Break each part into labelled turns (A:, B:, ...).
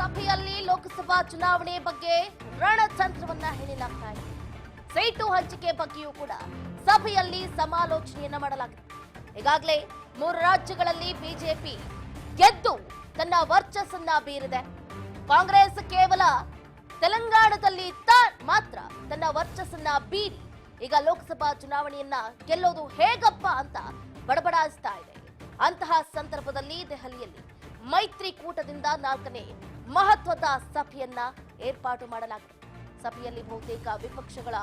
A: ಸಭೆಯಲ್ಲಿ ಲೋಕಸಭಾ ಚುನಾವಣೆ ಬಗ್ಗೆ ರಣತಂತ್ರವನ್ನ ಹೇಳಲಾಗ್ತಾ ಇದೆ. ಸೀಟು ಹಂಚಿಕೆ ಬಗ್ಗೆಯೂ ಕೂಡ ಸಭೆಯಲ್ಲಿ ಸಮಾಲೋಚನೆಯನ್ನ ಮಾಡಲಾಗಿದೆ. ಈಗಾಗಲೇ ಮೂರು ರಾಜ್ಯಗಳಲ್ಲಿ ಬಿಜೆಪಿ ಗೆದ್ದು ತನ್ನ ವರ್ಚಸ್ಸನ್ನ ಬೀರಿದೆ. ಕಾಂಗ್ರೆಸ್ ಕೇವಲ ತೆಲಂಗಾಣದಲ್ಲಿ ಮಾತ್ರ ತನ್ನ ವರ್ಚಸ್ಸನ್ನ ಬೀರಿ ಈಗ ಲೋಕಸಭಾ ಚುನಾವಣೆಯನ್ನ ಗೆಲ್ಲೋದು ಹೇಗಪ್ಪ ಅಂತ ಬಡಬಡಾಯಿಸ್ತಾ ಇದೆ. ಅಂತಹ ಸಂದರ್ಭದಲ್ಲಿ ದೆಹಲಿಯಲ್ಲಿ ಮೈತ್ರಿಕೂಟದಿಂದ ನಾಲ್ಕನೇ ಮಹತ್ವದ ಸಭೆಯನ್ನ ಏರ್ಪಾಡು ಮಾಡಲಾಗಿದೆ. ಸಭೆಯಲ್ಲಿ ಬಹುತೇಕ ವಿಪಕ್ಷಗಳ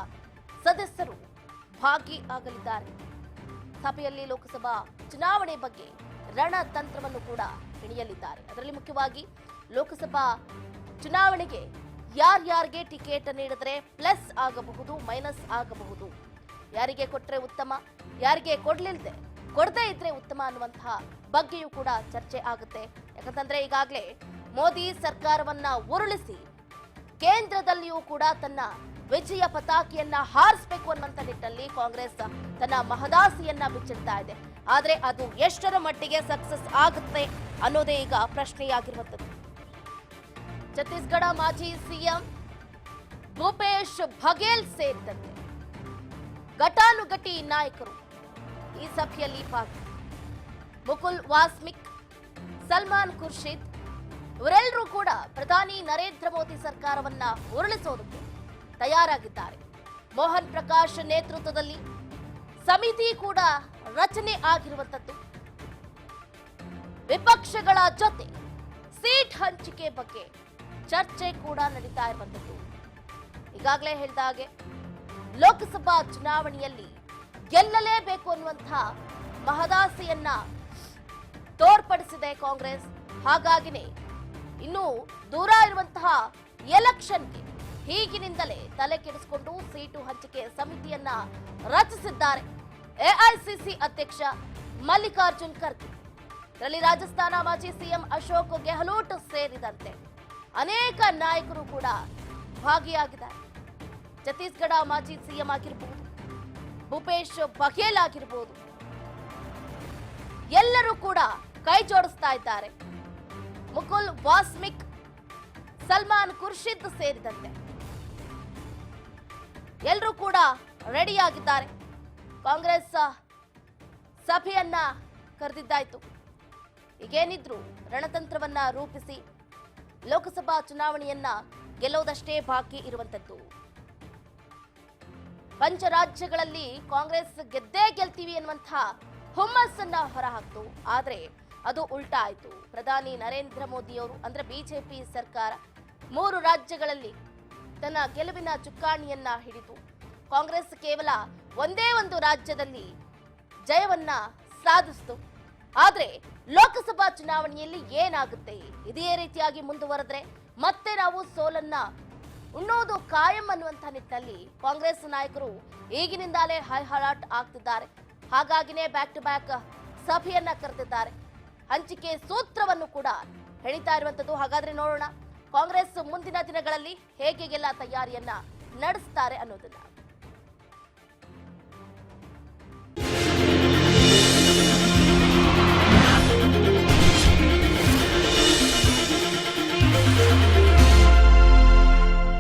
A: ಸದಸ್ಯರು ಭಾಗಿಯಾಗಲಿದ್ದಾರೆ. ಸಭೆಯಲ್ಲಿ ಲೋಕಸಭಾ ಚುನಾವಣೆ ಬಗ್ಗೆ ರಣತಂತ್ರವನ್ನು ಕೂಡ ಹಿಡಿಯಲಿದ್ದಾರೆ. ಅದರಲ್ಲಿ ಮುಖ್ಯವಾಗಿ ಲೋಕಸಭಾ ಚುನಾವಣೆಗೆ ಯಾರ್ಯಾರಿಗೆ ಟಿಕೆಟ್ ನೀಡಿದ್ರೆ ಪ್ಲಸ್ ಆಗಬಹುದು, ಮೈನಸ್ ಆಗಬಹುದು? ಯಾರಿಗೆ ಕೊಟ್ಟರೆ ಉತ್ತಮ, ಯಾರಿಗೆ ಕೊಡ್ಲಿಲ್ದೆ, ಕೊಡದೇ ಇದ್ರೆ ಉತ್ತಮ ಅನ್ನುವಂತಹ ಬಗ್ಗೆಯೂ ಕೂಡ ಚರ್ಚೆ ಆಗುತ್ತೆ. ಯಾಕಂತಂದ್ರೆ ಈಗಾಗಲೇ ಮೋದಿ ಸರ್ಕಾರವನ್ನ ಉರುಳಿಸಿ ಕೇಂದ್ರದಲ್ಲಿಯೂ ಕೂಡ ತನ್ನ ವಿಜಯ ಪತಾಕಿಯನ್ನ ಹಾರಿಸಬೇಕು ಅನ್ನುವಂತ ನಿಟ್ಟಲ್ಲಿ ಕಾಂಗ್ರೆಸ್ ತನ್ನ ಮಹದಾಸಿಯನ್ನ ಬಿಚ್ಚಿಡ್ತಾ ಇದೆ. ಆದ್ರೆ ಅದು ಎಷ್ಟರ ಮಟ್ಟಿಗೆ ಸಕ್ಸಸ್ ಆಗುತ್ತೆ ಅನ್ನೋದೇ ಈಗ ಪ್ರಶ್ನೆಯಾಗಿರುವಂತದ್ದು ಛತ್ತೀಸ್ಗಢ ಮಾಜಿ ಸಿಎಂ ಭೂಪೇಶ್ ಬಘೇಲ್ ಸೇರಿದಂತೆ ಘಟಾನುಘಟಿ ನಾಯಕರು ಈ ಸಭೆಯಲ್ಲಿ ಭಾಗ ಮುಕುಲ್ ವಾಸ್ಮಿಕ್, ಸಲ್ಮಾನ್ ಖುರ್ಷಿದ್ ಇವರೆಲ್ಲರೂ ಕೂಡ ಪ್ರಧಾನಿ ನರೇಂದ್ರ ಮೋದಿ ಸರ್ಕಾರವನ್ನ ಉರುಳಿಸೋದಕ್ಕೆ ತಯಾರಾಗಿದ್ದಾರೆ. ಮೋಹನ್ ಪ್ರಕಾಶ್ ನೇತೃತ್ವದಲ್ಲಿ ಸಮಿತಿ ಕೂಡ ರಚನೆ ಆಗಿರುವಂತದ್ದು ವಿಪಕ್ಷಗಳ ಜೊತೆ ಸೀಟ್ ಹಂಚಿಕೆ ಬಗ್ಗೆ ಚರ್ಚೆ ಕೂಡ ನಡೀತಾ ಇರುವಂತದ್ದು ಈಗಾಗಲೇ ಹೇಳಿದ ಹಾಗೆ ಲೋಕಸಭಾ ಚುನಾವಣೆಯಲ್ಲಿ ಗೆಲ್ಲಲೇಬೇಕು ಅನ್ನುವಂತಹ ಮಹದಾಸೆಯನ್ನ ತೋರ್ಪಡಿಸಿದೆ ಕಾಂಗ್ರೆಸ್. ಹಾಗಾಗಿನೇ ಇನ್ನು ದೂರ ಇರುವಂತಹ ಎಲೆಕ್ಷನ್ಗೆ ಹೀಗಿನಿಂದಲೇ ತಲೆ ಕೆಡಿಸಿಕೊಂಡು ಸೀಟು ಹಂಚಿಕೆ ಸಮಿತಿಯನ್ನ ರಚಿಸಿದ್ದಾರೆ. ಎಐಸಿಸಿ ಅಧ್ಯಕ್ಷ ಮಲ್ಲಿಕಾರ್ಜುನ್ ಖರ್ಗೆ, ಇದರಲ್ಲಿ ರಾಜಸ್ಥಾನ ಮಾಜಿ ಸಿಎಂ ಅಶೋಕ್ ಗೆಹ್ಲೋಟ್ ಸೇರಿದಂತೆ ಅನೇಕ ನಾಯಕರು ಕೂಡ ಭಾಗಿಯಾಗಿದ್ದಾರೆ. ಛತ್ತೀಸ್ಗಢ ಮಾಜಿ ಸಿಎಂ ಆಗಿರಬಹುದು ಭೂಪೇಶ್ ಬಘೇಲ್ ಆಗಿರಬಹುದು ಎಲ್ಲರೂ ಕೂಡ ಕೈ ಜೋಡಿಸ್ತಾ ಇದ್ದಾರೆ. ಮುಕುಲ್ ವಾಸ್ಮಿಕ್, ಸಲ್ಮಾನ್ ಖುರ್ಷಿದ್ ಸೇರಿದಂತೆ. ಎಲ್ಲರೂ ಕೂಡ ರೆಡಿಯಾಗಿದ್ದಾರೆ. ಕಾಂಗ್ರೆಸ್ ಸಭೆಯನ್ನ ಕರೆದಿದ್ದಾಯ್ತು. ಈಗೇನಿದ್ರು ರಣತಂತ್ರವನ್ನ ರೂಪಿಸಿ ಲೋಕಸಭಾ ಚುನಾವಣೆಯನ್ನ ಗೆಲ್ಲೋದಷ್ಟೇ ಬಾಕಿ ಇರುವಂತದ್ದು. ಪಂಚರಾಜ್ಯಗಳಲ್ಲಿ ಕಾಂಗ್ರೆಸ್ ಗೆದ್ದೇ ಗೆಲ್ತೀವಿ ಎನ್ನುವಂತಹ ಹುಮ್ಮಸ್ಸನ್ನ ಹೊರಹಾಕ್ತು. ಆದ್ರೆ ಅದು ಉಲ್ಟಾ ಆಯಿತು. ಪ್ರಧಾನಿ ನರೇಂದ್ರ ಮೋದಿಯವರು, ಅಂದ್ರೆ ಬಿಜೆಪಿ ಸರ್ಕಾರ, ಮೂರು ರಾಜ್ಯಗಳಲ್ಲಿ ತನ್ನ ಗೆಲುವಿನ ಚುಕ್ಕಾಣಿಯನ್ನ ಹಿಡಿದು ಕಾಂಗ್ರೆಸ್ ಕೇವಲ ಒಂದೇ ಒಂದು ರಾಜ್ಯದಲ್ಲಿ ಜಯವನ್ನ ಸಾಧಿಸಿತು. ಆದ್ರೆ ಲೋಕಸಭಾ ಚುನಾವಣೆಯಲ್ಲಿ ಏನಾಗುತ್ತೆ? ಇದೇ ರೀತಿಯಾಗಿ ಮುಂದುವರೆದ್ರೆ ಮತ್ತೆ ನಾವು ಸೋಲನ್ನ ಉಣ್ಣೋದು ಕಾಯಂ ಅನ್ನುವಂಥ ನಿಟ್ಟಿನಲ್ಲಿ ಕಾಂಗ್ರೆಸ್ ನಾಯಕರು ಈಗಿನಿಂದಲೇ ಹೈಹರಾಟ್ ಆಗ್ತಿದ್ದಾರೆ. ಹಾಗಾಗಿನೇ ಬ್ಯಾಕ್ ಟು ಬ್ಯಾಕ್ ಸಭೆಯನ್ನ ಕರೆದಿದ್ದಾರೆ. ಹಂಚಿಕೆ ಸೂತ್ರವನ್ನು ಕೂಡ ಹೇಳಿತಾ ಇರುವಂತದ್ದು ಹಾಗಾದ್ರೆ ನೋಡೋಣ ಕಾಂಗ್ರೆಸ್ ಮುಂದಿನ ದಿನಗಳಲ್ಲಿ ಹೇಗೆಲ್ಲ ತಯಾರಿಯನ್ನ ನಡೆಸ್ತಾರೆ ಅನ್ನೋದನ್ನ.